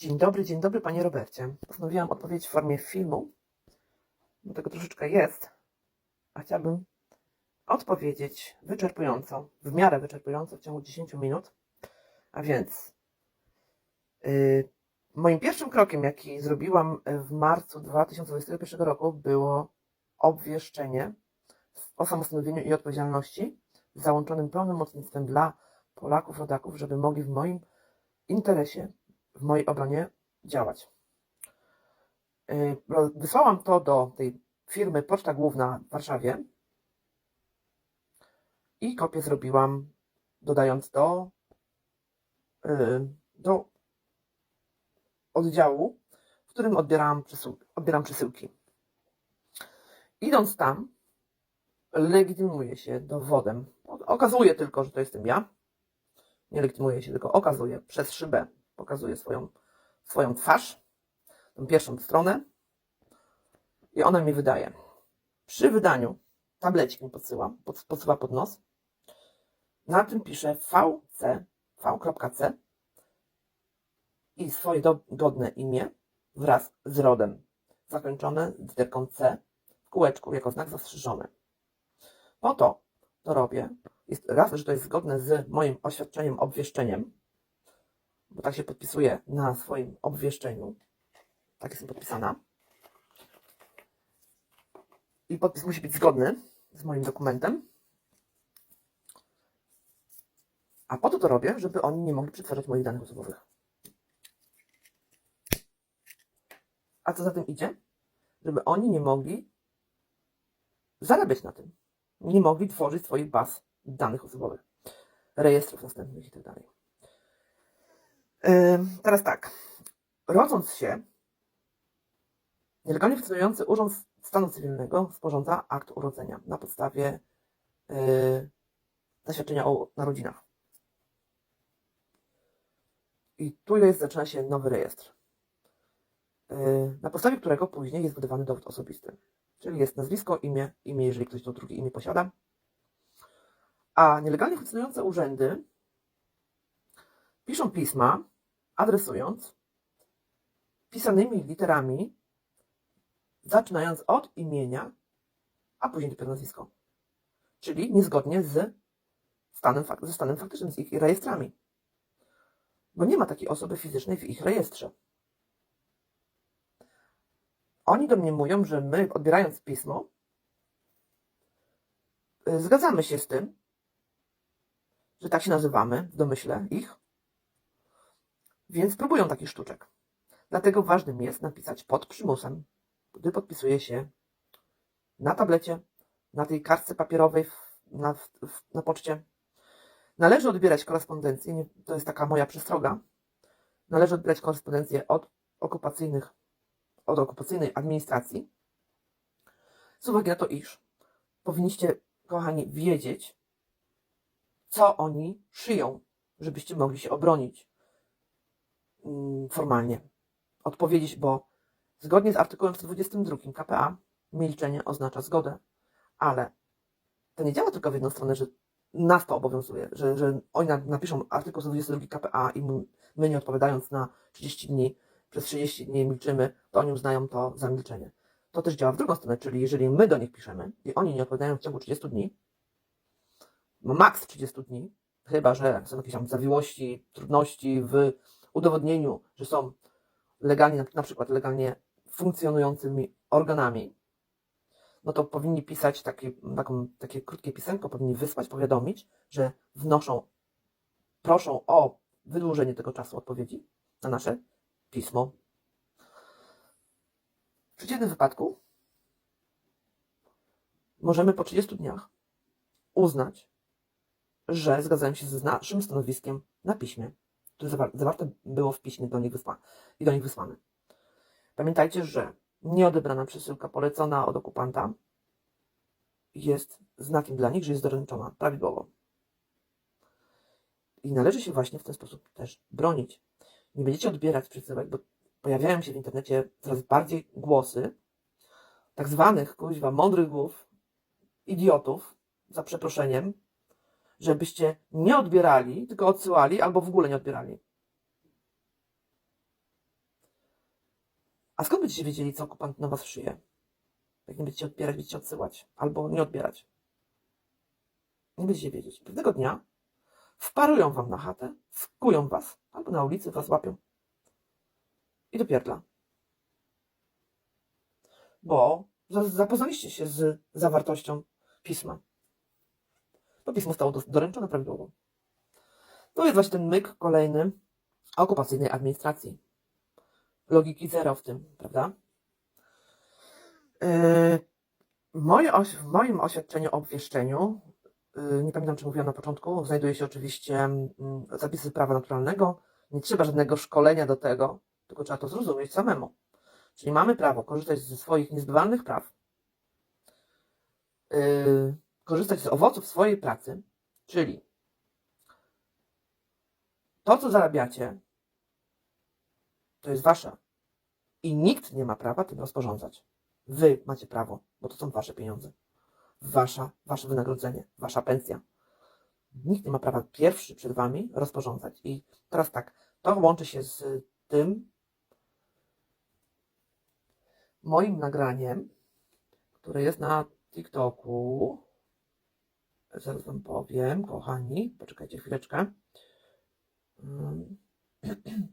Dzień dobry, dzień dobry Panie Robercie. Postanowiłam odpowiedzieć w formie filmu, bo tego troszeczkę jest, a chciałabym odpowiedzieć wyczerpująco, w miarę wyczerpująco w ciągu 10 minut. A więc yy, moim pierwszym krokiem, jaki zrobiłam w marcu 2021 roku, było obwieszczenie o samostanowieniu i odpowiedzialności z załączonym pełnomocnictwem dla Polaków, rodaków, żeby mogli w moim interesie, w mojej obronie działać. Yy, Wysłałam to do tej firmy Poczta Główna w Warszawie i kopię zrobiłam, dodając do, yy, do oddziału, w którym odbieram, przesył, odbieram przesyłki. Idąc tam, legitymuję się dowodem. Okazuje tylko, że to jestem ja. Nie legitymuję się, tylko okazuję przez szybę, pokazuję swoją, swoją twarz, tą pierwszą stronę i ona mi wydaje. Przy wydaniu tablecik mi podsyła, pod, podsyła pod nos. Na tym pisze VC, V.C i swoje do- godne imię wraz z rodem, zakończone literką C w kółeczku jako znak zastrzeżony. Po to to robię, jest raz, że to jest zgodne z moim oświadczeniem, obwieszczeniem, bo tak się podpisuję na swoim obwieszczeniu. Tak jestem podpisana. I podpis musi być zgodny z moim dokumentem. A po to to robię, żeby oni nie mogli przetwarzać moich danych osobowych. A co za tym idzie? Żeby oni nie mogli zarabiać na tym. Nie mogli tworzyć swoich baz danych osobowych, rejestrów następnych i tak Teraz tak. Rodząc się, nielegalnie funkcjonujący Urząd Stanu Cywilnego sporządza akt urodzenia na podstawie yy, zaświadczenia o narodzinach. I tu jest, zaczyna się nowy rejestr, yy, na podstawie którego później jest wydawany dowód osobisty. Czyli jest nazwisko, imię, imię, jeżeli ktoś to drugie imię posiada. A nielegalnie funkcjonujące urzędy piszą pisma, adresując pisanymi literami, zaczynając od imienia, a później dopiero nazwisko. Czyli niezgodnie z stanem, ze stanem faktycznym, z ich rejestrami. Bo nie ma takiej osoby fizycznej w ich rejestrze. Oni domniemują, że my, odbierając pismo, y, zgadzamy się z tym, że tak się nazywamy w domyśle ich, więc próbują takich sztuczek. Dlatego ważnym jest napisać pod przymusem, gdy podpisuje się na tablecie, na tej kartce papierowej, na, na poczcie. Należy odbierać korespondencję, to jest taka moja przestroga, należy odbierać korespondencję od okupacyjnych od okupacyjnej administracji, z uwagi na to, iż powinniście, kochani, wiedzieć, co oni szyją, żebyście mogli się obronić formalnie. Odpowiedzieć, bo zgodnie z artykułem 122 KPA milczenie oznacza zgodę, ale to nie działa tylko w jedną stronę, że nas to obowiązuje, że, że oni na- napiszą artykuł 122 KPA i my, my nie odpowiadając na 30 dni, przez 30 dni milczymy, to oni uznają to za milczenie. To też działa w drugą stronę, czyli jeżeli my do nich piszemy i oni nie odpowiadają w ciągu 30 dni, no maks 30 dni, chyba że są jakieś tam zawiłości, trudności w udowodnieniu, że są legalnie, na, przykład legalnie funkcjonującymi organami, no to powinni pisać takie, taką, takie krótkie pisemko, powinni wysłać, powiadomić, że wnoszą, proszą o wydłużenie tego czasu odpowiedzi na nasze pismo. W przeciwnym wypadku możemy po 30 dniach uznać, że zgadzają się z naszym stanowiskiem na piśmie, które zawar- zawarte było w piśmie do nich wysła- i do nich wysłane. Pamiętajcie, że nieodebrana przesyłka polecona od okupanta jest znakiem dla nich, że jest doręczona prawidłowo. I należy się właśnie w ten sposób też bronić. Nie będziecie odbierać przesyłek, bo pojawiają się w internecie coraz bardziej głosy tak zwanych, kuźwa, mądrych głów, idiotów, za przeproszeniem, żebyście nie odbierali, tylko odsyłali, albo w ogóle nie odbierali. A skąd będziecie wiedzieli, co okupant na was szyje? Jak nie będziecie odbierać, będziecie odsyłać. Albo nie odbierać. Nie będziecie wiedzieć. Pewnego dnia wparują wam na chatę, wkują was, albo na ulicy was łapią. I do pierdla. Bo za- zapoznaliście się z zawartością pisma. To pismo zostało doręczone prawidłowo. To jest właśnie ten myk kolejny okupacyjnej administracji. Logiki zero w tym, prawda? Oś- w moim oświadczeniu o obwieszczeniu, yy, nie pamiętam czy mówiłam na początku, znajduje się oczywiście mm, zapisy prawa naturalnego. Nie trzeba żadnego szkolenia do tego, tylko trzeba to zrozumieć samemu. Czyli mamy prawo korzystać ze swoich niezbywalnych praw, yy, korzystać z owoców swojej pracy, czyli to, co zarabiacie, to jest wasze. I nikt nie ma prawa tym rozporządzać. Wy macie prawo, bo to są wasze pieniądze. Wasza, wasze wynagrodzenie, wasza pensja. Nikt nie ma prawa pierwszy przed wami rozporządzać. I teraz tak, to łączy się z tym moim nagraniem, które jest na TikToku. Zaraz wam powiem, kochani. Poczekajcie chwileczkę.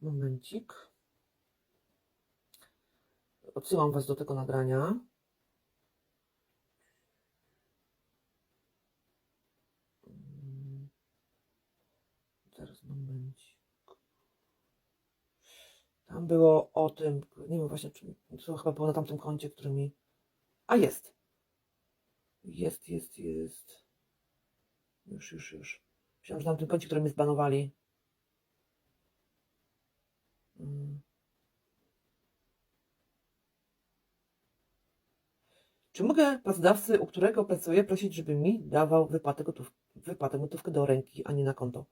Momencik. Odsyłam Was do tego nagrania. Zaraz momencik. Tam było o tym, nie wiem właśnie, czy to chyba było na tamtym koncie, który mi... A jest. Jest, jest, jest. Już, już, już. Myślałam, że na tym koncie, który mi zbanowali. Mm. Czy mogę pracodawcy, u którego pracuję, prosić, żeby mi dawał wypłatę, gotów, wypłatę gotówkę do ręki, a nie na konto?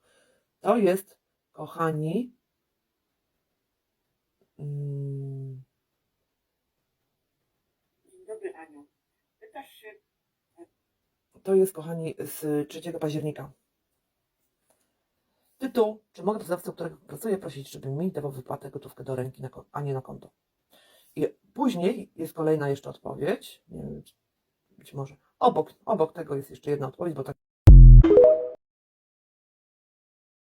To jest, kochani, mm, Dzień dobry, Aniu. Pytasz się, to jest, kochani, z 3 października. Tytuł, czy mogę pracodawcę, którego pracuję, prosić, żeby mi dawał wypłatę, gotówkę do ręki, na, a nie na konto? I później jest kolejna jeszcze odpowiedź, nie wiem, być może obok, obok tego jest jeszcze jedna odpowiedź, bo tak